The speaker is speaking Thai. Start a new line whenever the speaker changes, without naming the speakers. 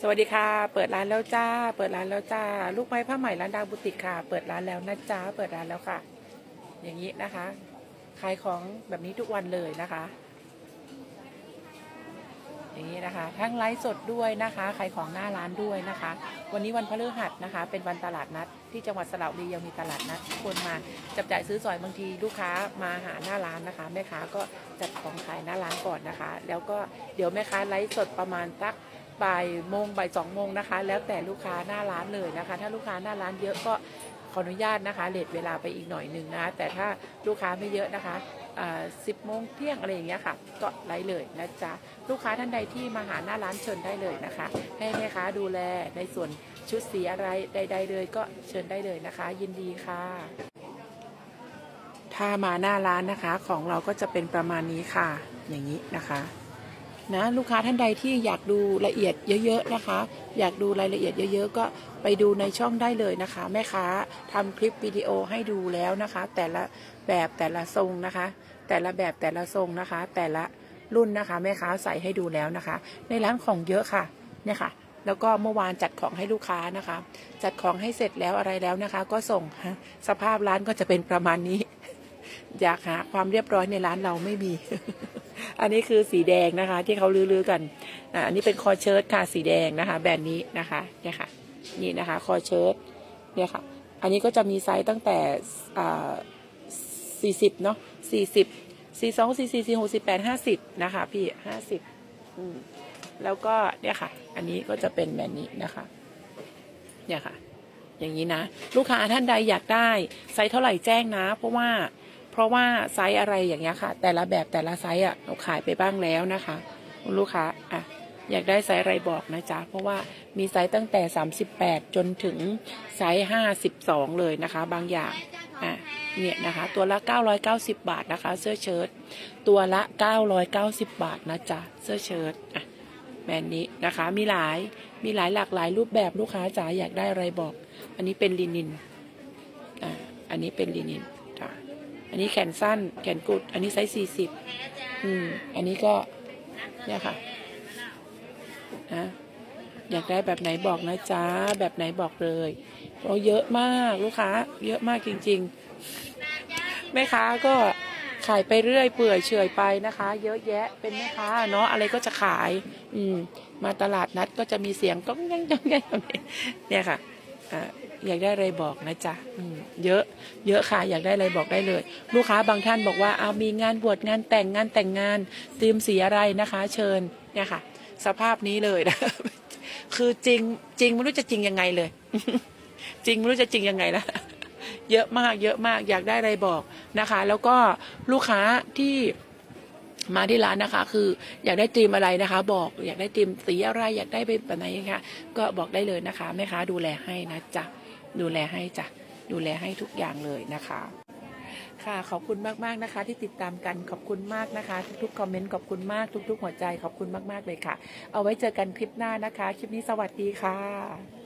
สวัสดีค่ะ เปิดร้านแล้วจ้า เปิดร้านแล้วจ้า ลูกไม้ผ้าไหมร้านดาวบุติกค่ะ เปิดร้านแล้วนะจ้า เปิดร้านแล้วค่ะ อย่างนี้นะคะ ขายของแบบนี้ทุกวันเลยนะคะ อย่างนี้นะคะ ทั้งไลฟ์สดด้วยนะคะ ขายของหน้าร้านด้วยนะคะ วันนี้วันพฤหัสนะคะ เป็นวันตลาดนัด ที่จังหวัดสระบุรียังมีตลาดนัดทุกคนมาจับจ่ายซื้อสอยบางทีลูกค้ามาหาหน้าร้านนะคะ แม่ค้าก็จัดของขายหน้าร้านก่อนนะคะ แล้วก็เดี๋ยวแม่ค้าไลฟ์สดประมาณสัก บ่ายโมงบ่ายสองโมงนะคะ แล้วแต่ลูกค้าหน้าร้านเลยนะคะ ถ้าลูกค้าหน้าร้านเยอะก็ขออนุญาตนะคะเลทเวลาไปอีกหน่อยหนึ่งนะ แต่ถ้าลูกค้าไม่เยอะนะคะสิบโมงเที่ยงอะไรอย่างเงี้ยค่ะ ก็ไลฟ์เลยนะจ๊ะ ลูกค้าท่านใดที่มาหาหน้าร้านเชิญได้เลยนะคะ ให้แม่ค้าดูแลในส่วนชุดสีอะไรใด ๆ เลยก็เชิญได้เลยนะคะ ยินดีค่ะ ถ้ามาหน้าร้านนะคะของเราก็จะเป็นประมาณนี้ค่ะ อย่างนี้นะคะ นะลูกค้าท่านใดที่อยากดูละเอียดเยอะ ๆ นะคะ อยากดูรายละเอียดเยอะ ๆ ก็ไปดูในช่องได้เลยนะคะ แม่ค้าทำคลิปวิดีโอให้ดูแล้วนะคะ แต่ละแบบแต่ละทรงนะคะ แต่ละแบบแต่ละทรงนะคะ แต่ละรุ่นนะคะ แม่ค้าใส่ให้ดูแล้วนะคะ ในร้านของเยอะค่ะเนี่ยค่ะ แล้วก็เมื่อวานจัดของให้ลูกค้านะคะ จัดของให้เสร็จแล้วอะไรแล้วนะคะ ก็ส่งสภาพร้านก็จะเป็นประมาณนี้ อยากหาความเรียบร้อยในร้านเราไม่มี อันนี้คือสีแดงนะคะ ที่เขาลือๆกันอ่าอันนี้เป็นคอเชิ้ตค่ะสีแดงนะคะ แบรนด์นี้นะคะเนี่ยค่ะนี่นะคะคอเชิ้ตเนี่ยค่ะ อันนี้ก็จะมีไซส์ตั้งแต่อ่าสี่สิบเนาะสี่สิบสี่สองสี่สี่สี่หกสี่แปดห้าสิบนะคะ พี่ห้าสิบอืมแล้วก็เนี่ยค่ะ อันนี้ก็จะเป็นแบบนี้นะคะ เนี่ยค่ะ อย่างนี้นะ ลูกค้าท่านใดอยากได้ไซส์เท่าไหร่แจ้งนะ เพราะว่า เพราะว่าไซส์อะไรอย่างเงี้ยค่ะ แต่ละแบบแต่ละไซส์อะเราขายไปบ้างแล้วนะคะคุณลูกค้าอะอยากได้ไซส์อะไรบอกนะจ๊ะ เพราะว่ามีไซส์ตั้งแต่ 38 จนถึงไซส์ 52 เลยนะคะ บางอย่างอะเนี่ยนะคะ ตัวละ 990 บาทนะคะ เสื้อเชิ้ตตัวละ 990 บาทนะจ๊ะ เสื้อเชิ้ตอะแบรนด์นี้นะคะ มีหลาย มีหลายหลากหลายรูปแบบลูกค้าจ๋าอยากได้อะไรบอก อันนี้เป็นลินิน อะอันนี้เป็นลินิน อันนี้แขนสั้น แขนกุด อันนี้ไซส์สี่สิบอืม อันนี้ก็ เนี่ยค่ะ นะ อยากได้แบบไหนบอกนะจ๊ะ แบบไหนบอกเลยเราเยอะมากลูกค้า เยอะมากจริง ๆ แม่ค้าก็ขายไปเรื่อยเปื่อยเฉยไปนะคะ เยอะแยะเป็นแม่ค้าเนาะอะไรก็จะขาย อืม มาตลาดนัดก็จะมีเสียงก้องแยังก้องแยังแบบนี้เนี่ยค่ะอ่าอยากได้อะไรบอกนะจ๊ะอืม เยอะ เยอะค่ะ อยากได้อะไรบอกได้เลย ลูกค้าบางท่านบอกว่าเอามีงานบวชงานแต่งงานแต่งงานธีมสีอะไรนะคะ เชิญเนี่ยค่ะ สภาพนี้เลยนะคือจริงจริงไม่รู้จะจริงยังไงเลย จริงไม่รู้จะจริงยังไงละเยอะมาก เยอะมากอยากได้อะไรบอกนะคะ แล้วก็ลูกค้าที่มาที่ร้านนะคะ คืออยากได้ธีมอะไรนะคะ บอกอยากได้ธีมสีอะไรอยากได้เป็นแบบไหนนะคะก็บอกได้เลยนะคะแม่ค้าดูแลให้นะจ๊ะดูแลให้จ้ะ ดูแลให้ทุกอย่างเลยนะคะ ค่ะขอบคุณมากๆนะคะ ที่ติดตามกันขอบคุณมากนะคะ ทุกๆคอมเมนต์ขอบคุณมากทุก ๆ หัวใจขอบคุณมากๆเลยค่ะ เอาไว้เจอกันคลิปหน้านะคะ คลิปนี้สวัสดีค่ะ